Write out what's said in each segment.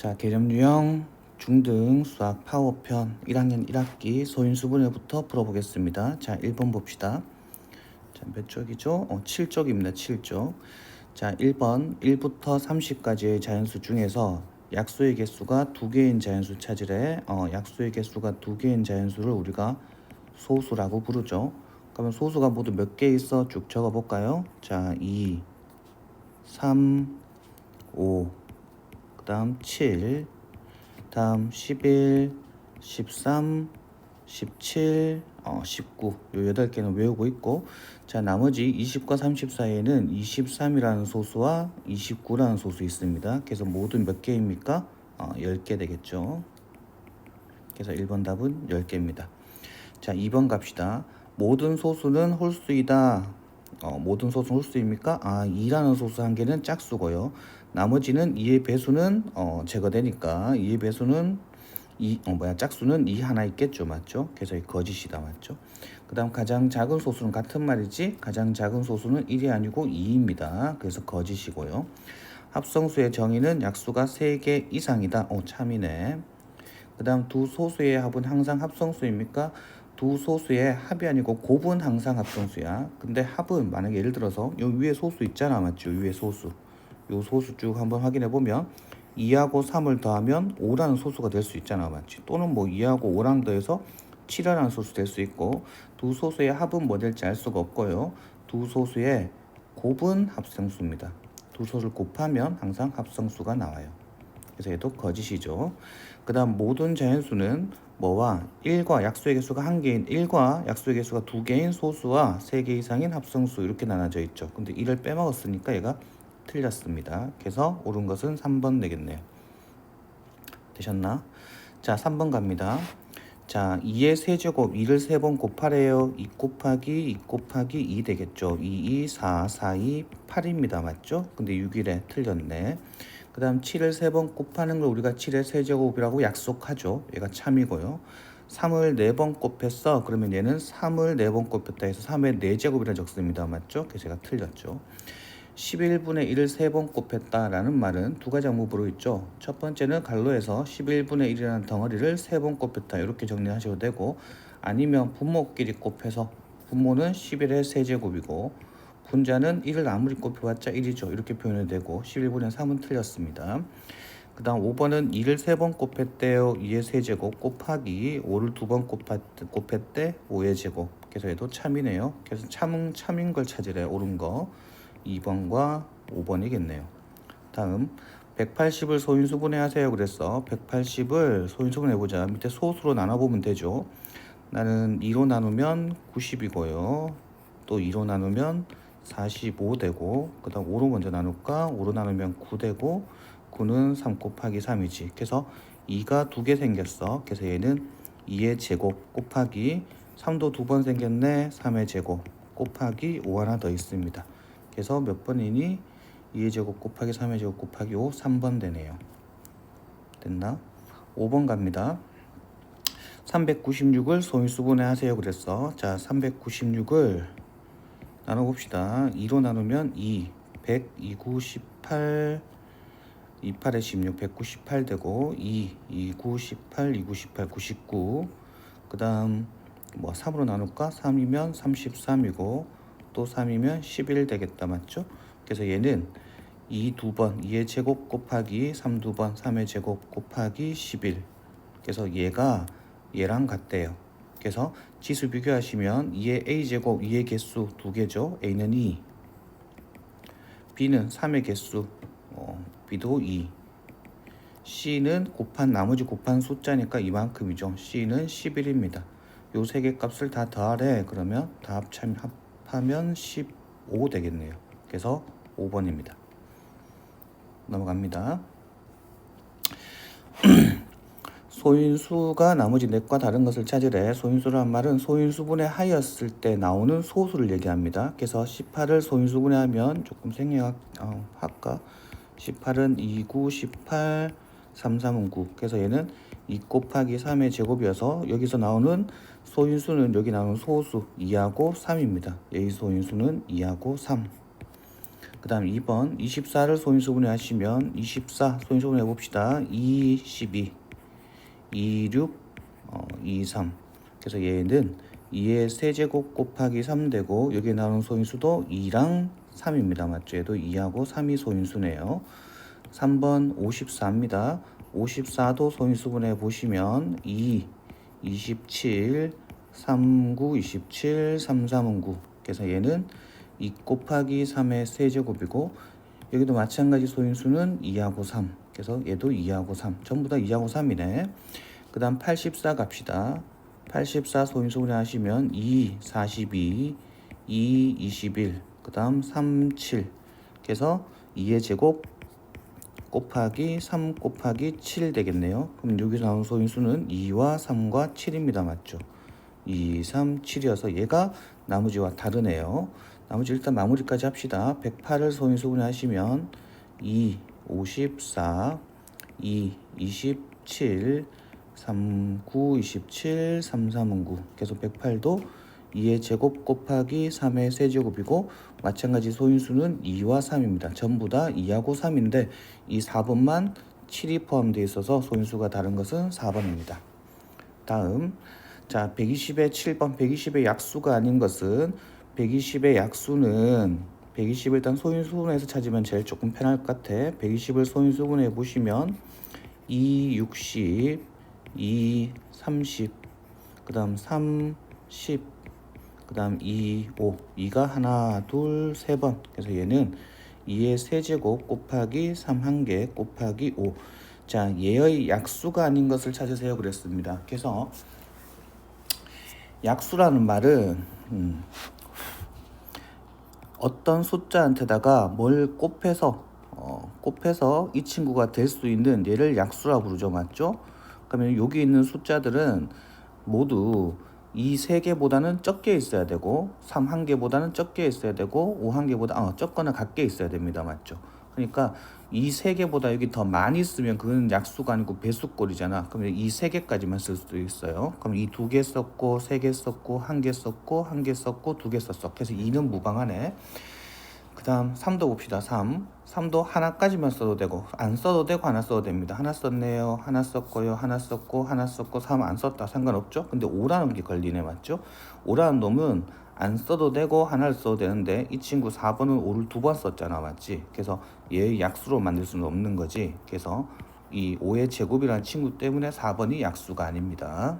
자, 개념 유형 중등 수학 파워편 1학년 1학기 소인수 분해부터 풀어보겠습니다. 자, 1번 봅시다. 자, 몇 쪽이죠? 어, 7쪽입니다. 7쪽. 자, 1번 1부터 30까지의 자연수 중에서 약수의 개수가 두 개인 자연수 찾으래. 어, 약수의 개수가 두 개인 자연수를 우리가 소수라고 부르죠. 그러면 소수가 모두 몇 개 있어? 쭉 적어 볼까요? 자, 2 3 5그 다음 7 다음 11 13 17 어, 19. 요 8개는 외우고 있고 자, 나머지 20과 30 사이에는 23이라는 소수와 29라는 소수 있습니다. 그래서 모두 몇 개입니까? 어, 10개 되겠죠. 그래서 1번 답은 10개입니다. 자, 2번 갑시다. 모든 소수는 홀수이다. 어, 모든 소수는 홀수입니까? 아, 2라는 소수 한 개는 짝수고요. 나머지는 2의 배수는 어, 제거되니까 2의 배수는 이 어, 뭐야 짝수는 2 하나 있겠죠, 맞죠? 그래서 이 거짓이다, 맞죠? 그 다음 가장 작은 소수는 같은 말이지. 가장 작은 소수는 1이 아니고 2입니다. 그래서 거짓이고요. 합성수의 정의는 약수가 3개 이상이다. 오, 참이네. 그 다음 두 소수의 합은 항상 합성수입니까? 두 소수의 합이 아니고 곱은 항상 합성수야. 근데 합은 만약에 예를 들어서 요 위에 소수 있잖아, 맞죠? 위에 소수. 요 소수 쭉 한번 확인해 보면 2하고 3을 더하면 5라는 소수가 될 수 있잖아, 맞지? 또는 뭐 2하고 5랑 더해서 7이라는 소수 될 수 있고 두 소수의 합은 뭐 될지 알 수가 없고요. 두 소수의 곱은 합성수입니다. 두 소수를 곱하면 항상 합성수가 나와요. 그래서 얘도 거짓이죠. 그 다음 모든 자연수는 뭐와 1과 약수의 개수가 한 개인 1과 약수의 개수가 두 개인 소수와 세개 이상인 합성수 이렇게 나눠져 있죠. 근데 1을 빼먹었으니까 얘가 틀렸습니다. 그래서 옳은 것은 3번 되겠네요. 되셨나? 자, 3번 갑니다. 자, 2의 세제곱 2를 3번 곱하래요. 2 곱하기 2 곱하기 2 되겠죠. 2, 2, 4, 4, 2, 8입니다. 맞죠? 근데 6일에 틀렸네. 그 다음 7을 3번 곱하는 걸 우리가 7의 세제곱이라고 약속하죠. 얘가 참이고요. 3을 4번 곱했어. 그러면 얘는 3을 4번 곱했다 해서 3의 4제곱이라 적습니다. 맞죠? 그래서 제가 틀렸죠. 11분의 1을 3번 곱했다라는 말은 두 가지 항목으로 있죠. 첫 번째는 갈로에서 11분의 1이라는 덩어리를 3번 곱했다 이렇게 정리하셔도 되고 아니면 분모끼리 곱해서 분모는 11의 세제곱이고 분자는 1을 아무리 곱해봤자 1이죠. 이렇게 표현해도 되고 11분의 3은 틀렸습니다. 그 다음 5번은 2를 3번 곱했대요. 2의 세제곱 곱하기 5를 2번 곱했대 5의 제곱. 그래서 얘도 참이네요. 그래서 참, 참인 걸 찾으래 옳은 거. 2번과 5번이겠네요. 다음 180을 소인수분해 하세요. 그랬어. 180을 소인수분해 보자. 밑에 소수로 나눠 보면 되죠. 나는 2로 나누면 90이고요. 또 2로 나누면 45 되고 그 다음 5로 먼저 나눌까? 5로 나누면 9 되고 9는 3 곱하기 3이지. 그래서 2가 두 개 생겼어. 그래서 얘는 2의 제곱 곱하기 3도 두 번 생겼네. 3의 제곱 곱하기 5 하나 더 있습니다. 그래서 몇 번이니? 2의 제곱 곱하기 3의 제곱 곱하기 5 3번 되네요. 됐나? 5번 갑니다. 396을 소인수분해 하세요 그랬어. 자, 396을 나눠 봅시다. 2로 나누면 2, 100, 2, 9, 18, 2, 8에 16, 198 되고 2, 2, 9, 18, 2, 9, 18, 99. 그 다음 뭐 3으로 나눌까? 3이면 33이고 또 3이면 11 되겠다 맞죠? 그래서 얘는 2 두 번, 2의 제곱 곱하기 3 두 번, 3의 제곱 곱하기 11 그래서 얘가 얘랑 같대요. 그래서 지수 비교하시면 2의 a제곱, 2의 개수 두 개죠. A는 2 b는 3의 개수 어, b도 2 c는 곱한 나머지 곱한 숫자니까 이만큼이죠. C는 11입니다. 요 세 개 값을 다 더하래. 그러면 다 합참 합 하면 15 되겠네요. 그래서 5번입니다. 넘어갑니다. 소인수가 나머지 넷과 다른 것을 찾으래. 소인수란 말은 소인수분해 하였을 때 나오는 소수를 얘기합니다. 그래서 18을 소인수분해하면 조금 생략 어, 할까? 18은 2, 9, 18, 3, 3은 9. 그래서 얘는 2 곱하기 3의 제곱이어서 여기서 나오는 소인수는 여기 나오는 소수 2하고 3입니다. 여기 소인수는 2하고 3. 그 다음 2번 24를 소인수 분해 하시면 24 소인수 분해 해봅시다. 2, 12 2, 6, 어, 2, 3 그래서 얘는 2의 세제곱 곱하기 3 되고 여기에 나오는 소인수도 2랑 3입니다. 맞죠? 얘도 2하고 3이 소인수네요. 3번 54입니다 54도 소인수분해 보시면 2, 27, 39, 27, 33은 9 그래서 얘는 2 곱하기 3의 세제곱이고 여기도 마찬가지 소인수는 2하고 3 그래서 얘도 2하고 3 전부 다 2하고 3이네. 그 다음 84 갑시다. 84 소인수분해 하시면 2, 42, 2, 21, 그 다음 3, 7 그래서 2의 제곱 곱하기 3 곱하기 7 되겠네요. 그럼 여기서 나온 소인수는 2와 3과 7입니다. 맞죠? 2, 3, 7이어서 얘가 나머지와 다르네요. 나머지 일단 마무리까지 합시다. 108을 소인수 분해 하시면 2, 54, 2, 27, 3, 9, 27, 3, 3은 9. 그래서 108도 2의 제곱 곱하기 3의 세제곱이고 마찬가지 소인수는 2와 3입니다. 전부 다 2하고 3인데 이 4번만 7이 포함되어 있어서 소인수가 다른 것은 4번입니다. 다음 자 120의 7번 120의 약수가 아닌 것은 120의 약수는 120을 일단 소인수분해서 찾으면 제일 조금 편할 것 같아 120을 소인수분해 보시면 2, 60, 2, 30, 그 다음 3, 10, 그 다음 2, 5 2가 하나 둘 세 번 그래서 얘는 2의 세제곱 곱하기 3 한 개 곱하기 5 자, 얘의 약수가 아닌 것을 찾으세요 그랬습니다. 그래서 약수라는 말은 음, 어떤 숫자한테다가 뭘 곱해서 어, 곱해서 이 친구가 될 수 있는 얘를 약수라 부르죠, 맞죠? 그러면 여기 있는 숫자들은 모두 이세 개보다는 적게 있어야 되고 3한 개보다는 적게 있어야 되고 5한 개보다 어, 적거나 같게 있어야 됩니다. 맞죠? 그러니까 이세 개보다 여기 더 많이 쓰면 그건 약수가 아니고 배수꼴이잖아. 그러면 이세 개까지만 쓸 수도 있어요. 그럼 이 두 개 썼고 세 개 썼고 한 개 썼고 한 개 썼고 두 개 썼어. 그래서 2는 무방하네. 그 다음 3도 봅시다. 3. 3도 하나까지만 써도 되고 안 써도 되고 하나 써도 됩니다. 하나 썼네요. 하나 썼고요. 하나 썼고 하나 썼고 3 안 썼다. 상관없죠. 근데 5라는 게 걸리네. 맞죠? 5라는 놈은 안 써도 되고 하나를 써도 되는데 이 친구 4번은 5를 두 번 썼잖아. 맞지? 그래서 얘 약수로 만들 수는 없는 거지. 그래서 이 5의 제곱이라는 친구 때문에 4번이 약수가 아닙니다.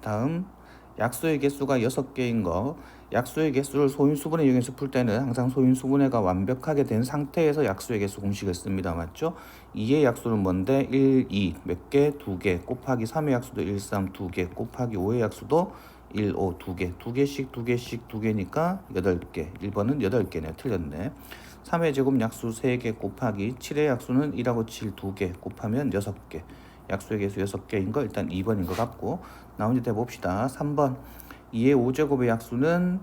다음 약수의 개수가 6개인 거 약수의 개수를 소인수분해 이용해서 풀 때는 항상 소인수분해가 완벽하게 된 상태에서 약수의 개수 공식을 씁니다. 맞죠? 2의 약수는 뭔데? 1, 2, 몇 개? 2개. 곱하기 3의 약수도 1, 3, 2개. 곱하기 5의 약수도 1, 5, 2개. 2개씩 2개씩 2개니까 8개. 1번은 8개네. 틀렸네. 3의 제곱 약수 3개 곱하기 7의 약수는 1하고 7 2개. 곱하면 6개 약수의 개수 6개인 거 일단 2번인 것 같고 나머지 대 봅시다. 3번. 2의 5제곱의 약수는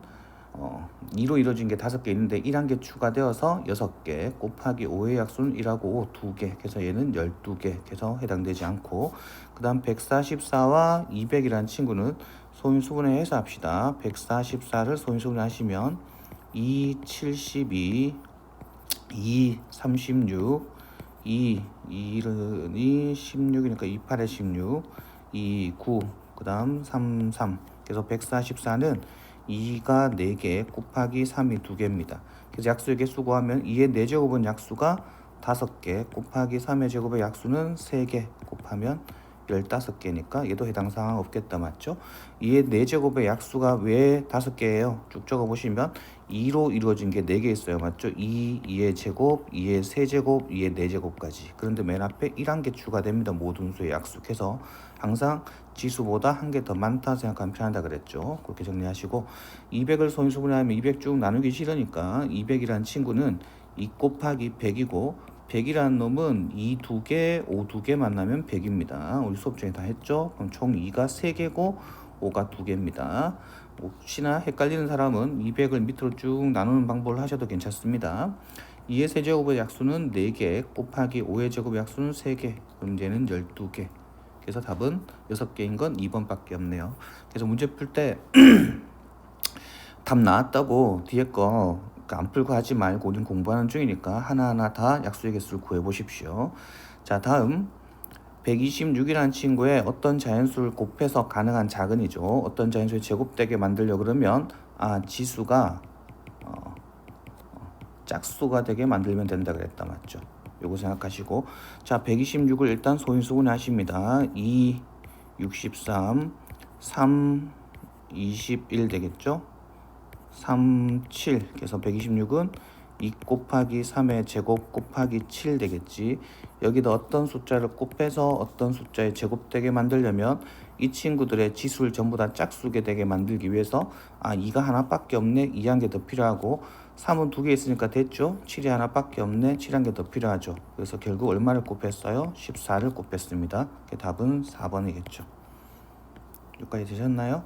어, 2로 이루어진 게 5개 있는데 1 한 개 추가되어서 6개 곱하기 5의 약수는 1하고 5 2개. 그래서 얘는 12개. 그래서 해당되지 않고. 그 다음 144와 200이라는 친구는 소인수분해 해서 합시다. 144를 소인수분해 하시면 2, 72 2, 36 2, 2이 16이니까 2, 8에 16 2, 9, 그 다음 3, 3 그래서 144는 2가 4개 곱하기 3이 2개입니다. 그래서 약수의 개수 구하면 2의 4제곱은 약수가 5개 곱하기 3의 제곱의 약수는 3개 곱하면 15개니까 얘도 해당 사항 없겠다 맞죠? 2의 4제곱의 약수가 왜 5개예요? 쭉 적어보시면 2로 이루어진 게 4개 있어요 맞죠? 2, 2의 제곱, 2의 세제곱, 2의 4제곱까지 그런데 맨 앞에 1한 개 추가됩니다 모든 수의 약수해서 항상 지수보다 한 개 더 많다 생각하면 편하다 그랬죠 그렇게 정리하시고 200을 소인수분해하면 200 쭉 나누기 싫으니까 200이라는 친구는 2 곱하기 100이고 100이라는 놈은 2두 개, 5두개 만나면 100입니다. 우리 수업 중에 다 했죠? 그럼 총 2가 3개고 5가 2개입니다. 혹시나 헷갈리는 사람은 200을 밑으로 쭉 나누는 방법을 하셔도 괜찮습니다. 2의 세제곱의 약수는 4개 곱하기 5의 제곱의 약수는 3개 그럼 얘는 12개 그래서 답은 6개인 건 2번밖에 없네요. 그래서 문제 풀 때 답 나왔다고 뒤에 거 안 풀고 하지 말고 우린 공부하는 중이니까 하나하나 다 약수의 개수를 구해 보십시오. 자, 다음 126이라는 친구의 어떤 자연수를 곱해서 가능한 작은이죠. 어떤 자연수의 제곱되게 만들려 그러면 아 지수가 어, 어, 짝수가 되게 만들면 된다 그랬다 맞죠? 요거 생각하시고 자 126을 일단 소인수분해 하십니다. 2, 63, 3, 21 되겠죠? 3, 7 그래서 126은 2 곱하기 3의 제곱 곱하기 7 되겠지. 여기다 어떤 숫자를 곱해서 어떤 숫자의 제곱되게 만들려면 이 친구들의 지수를 전부 다 짝수게 되게 만들기 위해서 아 2가 하나밖에 없네 2 한 개 더 필요하고 3은 두 개 있으니까 됐죠? 7이 하나밖에 없네 7 한 개 더 필요하죠. 그래서 결국 얼마를 곱했어요? 14를 곱했습니다. 그 답은 4번이겠죠. 여기까지 되셨나요?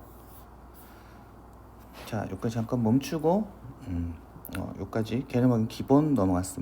자 여기까지 잠깐 멈추고 음, 어, 여기까지 개념학은 기본 넘어갔습니다